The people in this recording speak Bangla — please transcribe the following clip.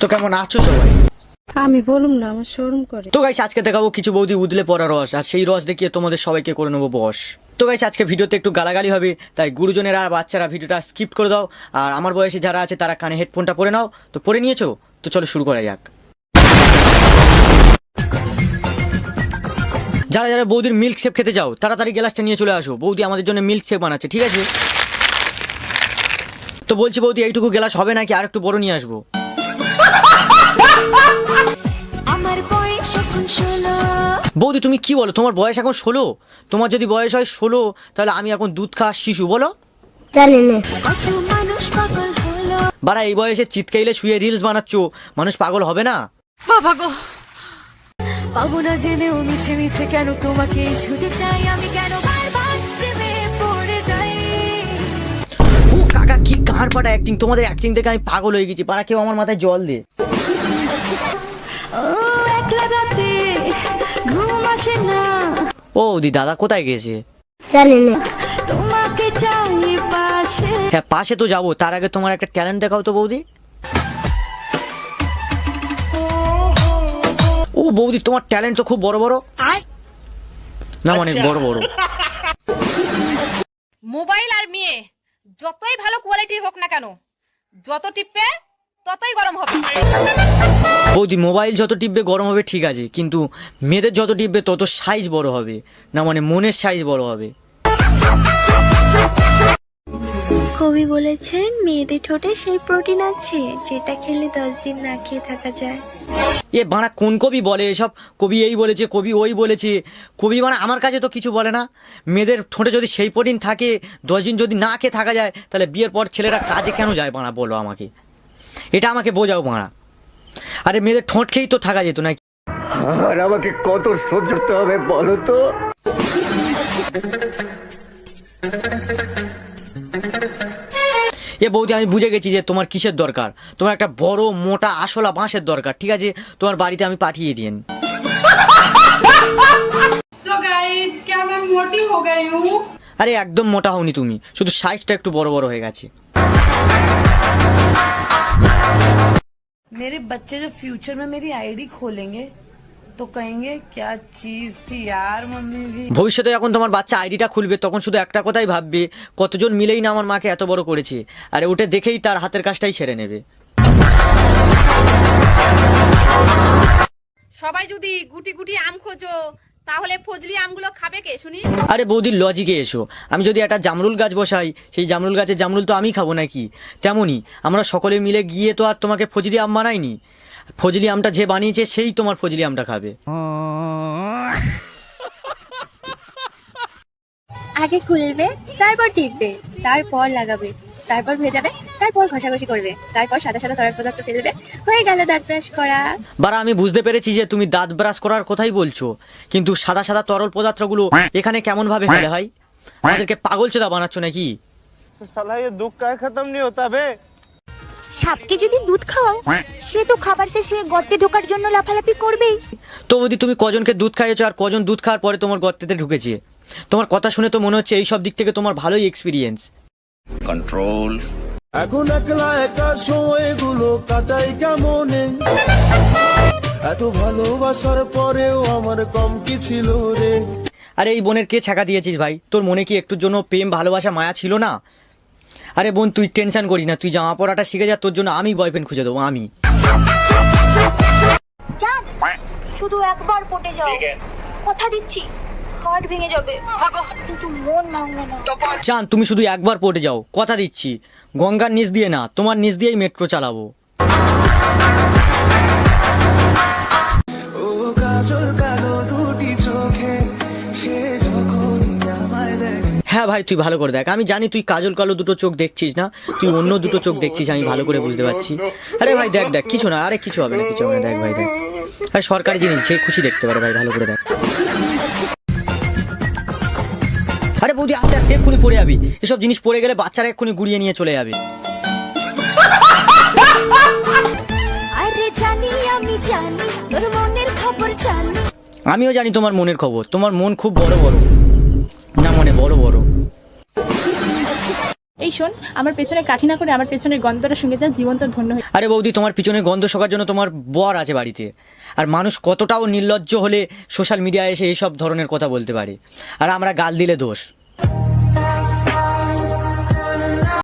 তো কেমন আছো সবাই? আমি বলুম না আমার শোরুম করে। তো গাইস আজকে দেখাবো কিছু বৌদি উদলে পড়া রস আর সেই রস দেখিয়ে তোমাদের সবাইকে করে নেব বস। তো গাইস আজকে ভিডিওতে একটু গালাগালি হবে তাই গুরুজনেরা আর বাচ্চারা ভিডিওটা স্কিপ করে দাও আর আমার বয়সে যারা আছে তারা কানে হেডফোনটা পরে নাও তো পরে নিয়েছো? তো চলো শুরু করা যাক। যারা যারা বৌদির মিল্ক শেপ খেতে যাও তাড়াতাড়ি গ্লাসটা নিয়ে চলে আসো। বৌদি আমাদের জন্য মিল্ক শেপ বানাচ্ছে ঠিক আছে? তো বলছি বৌদি এইটুকু গ্লাস হবে নাকি? আর একটু বড় নিয়ে আসব। বৌদি তুমি কি বলো? তোমার বয়স এখন ষোলো? তোমার যদি বয়স হয় ষোলো তাহলে আমি এখন দুধ খাওয়া শিশু বলো। জানি বাড়া এই বয়সে চিৎকাইলে শুয়ে রিলস বানাচ্ছ। মানুষ পাগল হবে না? পাবো না জেনেও মিছে মিছে কেন তোমাকে ছুটে চাই আমি কেন? কার পাটা অ্যাক্টিং তোমাদের অ্যাক্টিং দেখে আমি পাগল হয়ে গেছি। পাড়া কেউ আমার মাথায় জল দে। ও দি দাদা কোথায় গেছে? জানি না। তোমাকে চাই পাশে। হ্যাঁ পাশে তো যাব। তার আগে তোমার একটা ট্যালেন্ট দেখাও তো বৌদি। ও বৌদি তোমার ট্যালেন্ট তো খুব বড় বড়। না মানে বড় বড়। মোবাইল আর মেয়ে। যতই ভালো কোয়ালিটির হোক না কেন, যত টিপবে ততই গরম হবে। বৌদি মোবাইল যত টিপবে গরম হবে, ঠিক আছে, কিন্তু মেয়েদের যত টিপবে তত সাইজ বড় হবে। না মানে মনের সাইজ বড় হবে। কবি বলেছেন মেয়েদের ঠোঁটে সেই প্রোটিন আছে যেটা খেলে দশ দিন না খেয়ে থাকা যায়। এ বানা কোন কবি বলে এসব? কবি এই বলেছে কবি ওই বলেছে। কবি মানে আমার কাছে তো কিছু বলে না। মেয়েদের ঠোঁটে যদি সেই প্রোটিন থাকে দশ দিন যদি না খেয়ে থাকা যায় তাহলে বিয়ের পর ছেলেরা কাজে কেন যায় বানা বলো আমাকে। এটা আমাকে বোঝাও বানা আরে মেয়েদের ঠোঁট খেয়েই তো থাকা যেত না আর আমাকে কত সহ্য করতে হবে বলো তো? এ বৌদি আমি বুঝে গেছি যে তোমার কিসের দরকার তোমার একটা বড় মোটা আসলা বাঁশের দরকার ঠিক আছে তোমার বাড়িতে আমি পাঠিয়ে দিন सो गाइज क्या मैं मोटी हो गई हूँ আরে একদম মোটা হওনি তুমি শুধু সাইজটা একটু বড় বড় হয়ে গেছে मेरे बच्चे जब फ्यूचर में मेरी आईडी खोलेंगे तो कहेंगे क्या चीज थी यार मम्मी भी ভবিষ্যতে যখন তোমার বাচ্চা আইডিটা খুলবে তখন শুধু একটা কথাই ভাববে কতজন মিলেই না আমার মাকে এত বড় করেছে আর ওটা দেখেই তার হাতের কাজটাই সেরে নেবে সবাই যদি গুটি গুটি আম খোঁজো তাহলে ফজলি আমগুলো খাবে কে শুনি আরে বৌদির লজিকে এসো আমি যদি একটা জামরুল গাছ বসাই সেই জামরুল গাছের জামরুল তো আমি খাবো নাকি তেমনই আমরা সকলে মিলে গিয়ে তো আর তোমাকে ফজলি আম বানাইনি ফজলি আমটা যে বানিয়েছে সেই তোমার ফজলি আমটা খাবে। আগে খুলবে তারপর টিপবে তারপর লাগাবে তারপর ভেজাবে তারপর ঘষাঘষি করবে তারপর সাদা সাদা তরল পদার্থ ফেলবে হয়ে গেল দাঁত ব্রাশ করা। বারা আমি বুঝতে পেরেছি যে তুমি দাঁত ব্রাশ করার কথাই বলছো কিন্তু সাদা সাদা তরল পদার্থগুলো এখানে কেমন ভাবে ফেলে হয়? আমাদেরকে পাগল চোদা বানাচ্ছ নাকি? সালা দুঃখ কায় খতম নি হতা বে সাপকে যদি দুধ খাওয়াও সে তো খাবার শেষে গর্তে ঢোকার জন্য লাফালাফি করবেই। তো বৌদি তুমি কজনকে দুধ খাইয়েছো আর কজন দুধ খাওয়ার পরে তোমার গর্তেতে ঢুকেছে? তোমার কথা শুনে তো মনে হচ্ছে এই সব দিক থেকে তোমার ভালোই এক্সপিরিয়েন্স কন্ট্রোল এখন একলা একা সময়গুলো কাটাই কেমনে? এত ভালোবাসার পরেও আমার কম কি ছিল রে? আরে এই বোনের কে ছাকা দিয়েছিস ভাই? তোর মনে কি একটুর জন্য প্রেম ভালোবাসা মায়া ছিল না? আরে বোন তুই টেনশন করিস না তুই জামা পড়াটা শিখে যা তোর জন্য আমি বয়ফ্রেন্ড খুঁজে দেবো আমি। জান শুধু একবার পটে যাও। কথা দিচ্ছি হার্ট ভেঙে যাবে। কিন্তু মন ভাঙবে না। চান তুমি শুধু একবার পড়ে যাও কথা দিচ্ছি। গঙ্গার নিচ দিয়ে না তোমার নিচ দিয়েই মেট্রো চালাবো। হ্যাঁ ভাই তুই ভালো করে দেখ। আমি জানি তুই কাজল কালো দুটো চোখ দেখছিস না তুই অন্য দুটো চোখ দেখছিস আমি ভালো করে বুঝতে পারছি। আরে ভাই দেখ দেখ কিছু না আরে কিছু হবে না কিছু হবে না দেখ ভাই দেখ। আর সরকারি জিনিস সে খুশি দেখতে পারে ভাই ভালো করে দেখ। আরে বৌদি আস্তে আস্তে এক্ষুনি পড়ে যাবি। এসব জিনিস পড়ে গেলে বাচ্চারা এক্ষুনি গুড়িয়ে নিয়ে চলে যাবে। আমিও জানি তোমার মনের খবর তোমার মন খুব বড় বড়। না মনে বড় বড়। এই শোন আমার পেছনে কাঠি না করে আমার পেছনের গন্ধটা শুনে যা জীবন তো ধন্য হয়ে আরে বৌদি তোমার পিছনে গন্ধ শোকার জন্য তোমার বর আছে বাড়িতে। আর মানুষ কতটাও নির্লজ্জ হলে সোশ্যাল মিডিয়ায় এসে এইসব ধরনের কথা বলতে পারে। আর আমরা গাল দিলে দোষ।